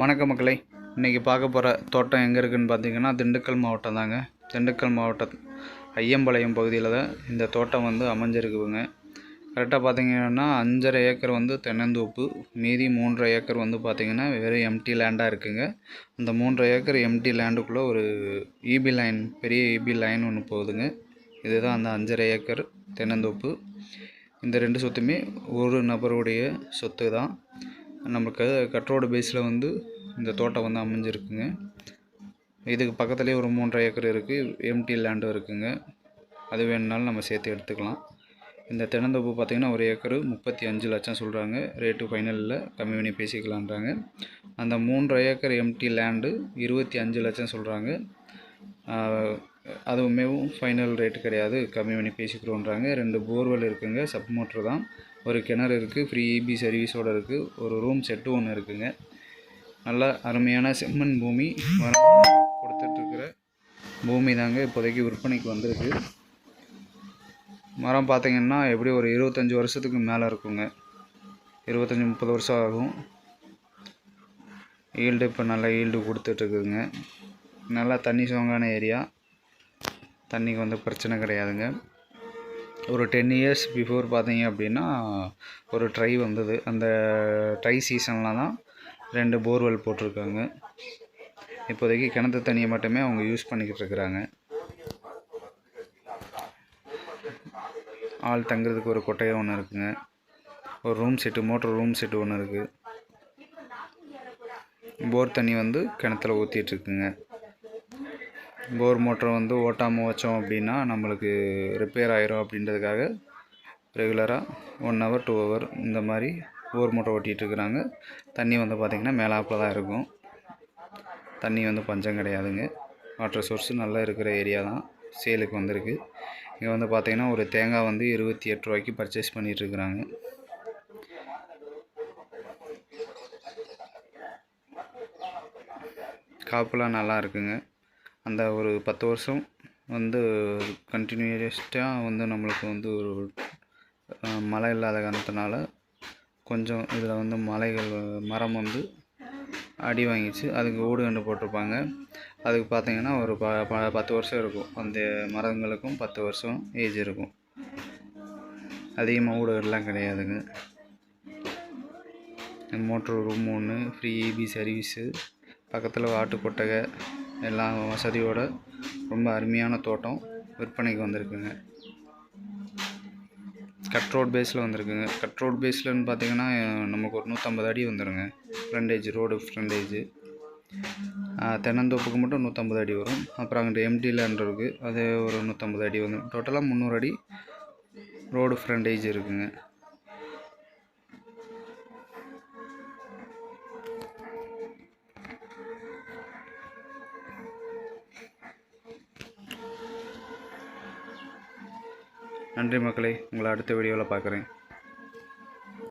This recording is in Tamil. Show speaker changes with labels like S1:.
S1: வணக்க மக்களை. இன்றைக்கி பார்க்க போகிற தோட்டம் எங்கே இருக்குதுன்னு பார்த்தீங்கன்னா திண்டுக்கல் மாவட்டம் தாங்க. திண்டுக்கல் மாவட்டம் ஐயம்பாளையம் பகுதியில் தான் இந்த தோட்டம் வந்து அமைஞ்சிருக்குதுங்க. கரெக்டாக பார்த்தீங்கன்னா அஞ்சரை ஏக்கர் வந்து தென்னந்தோப்பு மீதி மூன்றரை ஏக்கர் வந்து பார்த்திங்கன்னா வெறும் எம்டி லேண்டாக இருக்குங்க. அந்த மூன்றரை ஏக்கர் எம்டி லேண்டுக்குள்ளே ஒரு இபி லைன் பெரிய இபி லைன் ஒன்று போகுதுங்க. இதுதான் அந்த அஞ்சரை ஏக்கர் தென்னந்தோப்பு. இந்த ரெண்டு சொத்துமே ஒரு நபருடைய சொத்து தான் நம்மளுக்கு கட்ரோடு பேஸில் வந்து இந்த தோட்டம் வந்து அமைஞ்சிருக்குங்க. இதுக்கு பக்கத்துலேயே ஒரு மூன்றரை ஏக்கர் இருக்குது எம்டி லேண்டும் இருக்குங்க. அது வேணுனாலும் நம்ம சேர்த்து எடுத்துக்கலாம். இந்த தென்னந்தோப்பு பார்த்திங்கன்னா ஒரு ஏக்கரு முப்பத்தி அஞ்சு லட்சம் சொல்கிறாங்க ரேட்டு ஃபைனலில் கம்மி பண்ணி பேசிக்கலான்றாங்க. அந்த மூன்றரை ஏக்கர் எம்டி லேண்டு இருபத்தி அஞ்சு லட்சம் சொல்கிறாங்க அதுவுமேவும் ஃபைனல் ரேட்டு கிடையாது. கம்மி பண்ணி பேசிக்கிறோன்றாங்க. ரெண்டு போர்வெல் இருக்குங்க. சப் மோட்ரு தான். ஒரு கிணறு இருக்குது ஃப்ரீ இபி சர்வீஸோடு இருக்குது ஒரு ரூம் செட்டு ஒன்று இருக்குங்க. நல்ல அருமையான செம்மண் பூமி மரம் கொடுத்துட்ருக்குற பூமி தாங்க இப்போதைக்கு விற்பனைக்கு வந்திருக்கு. மரம் பார்த்திங்கன்னா எப்படி ஒரு இருபத்தஞ்சி வருஷத்துக்கு மேலே இருக்குங்க. இருபத்தஞ்சி முப்பது வருஷம் ஆகும். ஈல்டு இப்போ நல்லா ஈல்டு கொடுத்துட்ருக்குதுங்க. நல்லா தண்ணி சோங்கான ஏரியா. தண்ணிக்கு வந்து பிரச்சனை கிடையாதுங்க. ஒரு டென் இயர்ஸ் பிஃபோர் பார்த்தீங்க அப்படின்னா ஒரு ட்ரை வந்தது. அந்த ட்ரை சீசனில் தான் ரெண்டு போர்வெல் போட்டிருக்காங்க. இப்போதைக்கு கிணத்து தண்ணியை மட்டுமே அவங்க யூஸ் பண்ணிக்கிட்டு இருக்கிறாங்க. ஆள் தங்குறதுக்கு ஒரு கொட்டையை ஒன்று இருக்குங்க. ஒரு room set motor room set ஒன்று இருக்குது போர் தண்ணி வந்து கிணத்துல ஊற்றிட்டுருக்குங்க போர் மோட்டர் வந்து ஓட்டாமல் வச்சோம் அப்படின்னா நம்மளுக்கு ரிப்பேர் ஆயிரும் அப்படின்றதுக்காக ரெகுலராக ஒன் ஹவர் டூ ஹவர் இந்த மாதிரி போர் மோட்டர் ஓட்டிகிட்டு இருக்கிறாங்க. தண்ணி வந்து பார்த்திங்கன்னா மேலாப்பில் தான் இருக்கும். தண்ணி வந்து பஞ்சம் கிடையாதுங்க. வாட்டர் சோர்ஸ் நல்லா இருக்கிற ஏரியா தான். சேலுக்கு வந்திருக்கு. இங்கே வந்து பார்த்திங்கன்னா ஒரு தேங்காய் வந்து இருபத்தி எட்டு ரூபாய்க்கு பர்ச்சேஸ் பண்ணிகிட்ருக்குறாங்க காப்புலாம் நல்லா இருக்குங்க. அந்த ஒரு பத்து வருஷம் வந்து கண்டினியூஸ்டாக வந்து நம்மளுக்கு வந்து ஒரு மழை இல்லாத காரணத்தினால கொஞ்சம் இதில் வந்து மலைகள் மரம் வந்து அடி வாங்கிச்சு அதுக்கு ஓடு கண்டு போட்டிருப்பாங்க. அதுக்கு பார்த்தீங்கன்னா ஒரு ப ப பத்து வருஷம் இருக்கும். அந்த மரங்களுக்கும் பத்து வருஷம் ஏஜ் இருக்கும். அதிகமாக ஊடுகள்லாம் கிடையாதுங்க. மோட்ரு ரூம் ஒன்று ஃப்ரீ இபி சர்வீஸு பக்கத்தில் ஆட்டு கொட்டகை எல்லா வசதியோடு ரொம்ப அருமையான தோட்டம் விற்பனைக்கு வந்திருக்குங்க. கட் ரோட் பேஸில் வந்திருக்குங்க. கட் ரோட் பேஸ்லன்னு பார்த்தீங்கன்னா நமக்கு ஒரு நூற்றம்பது அடி வந்துடுங்க ஃப்ரண்டேஜ் ரோடு ஃப்ரண்டேஜு தென்னந்தோப்புக்கு மட்டும் நூற்றம்பது அடி வரும். அப்புறம் அங்கிட்ட எம்டி லேண்ட் இருக்குது அது ஒரு நூற்றம்பது அடி வந்துடும் டோட்டலாக முந்நூறு அடி ரோடு ஃப்ரண்டேஜ் இருக்குங்க. நன்றி மக்களை. உங்களை அடுத்த வீடியோவில் பார்க்குறேன்.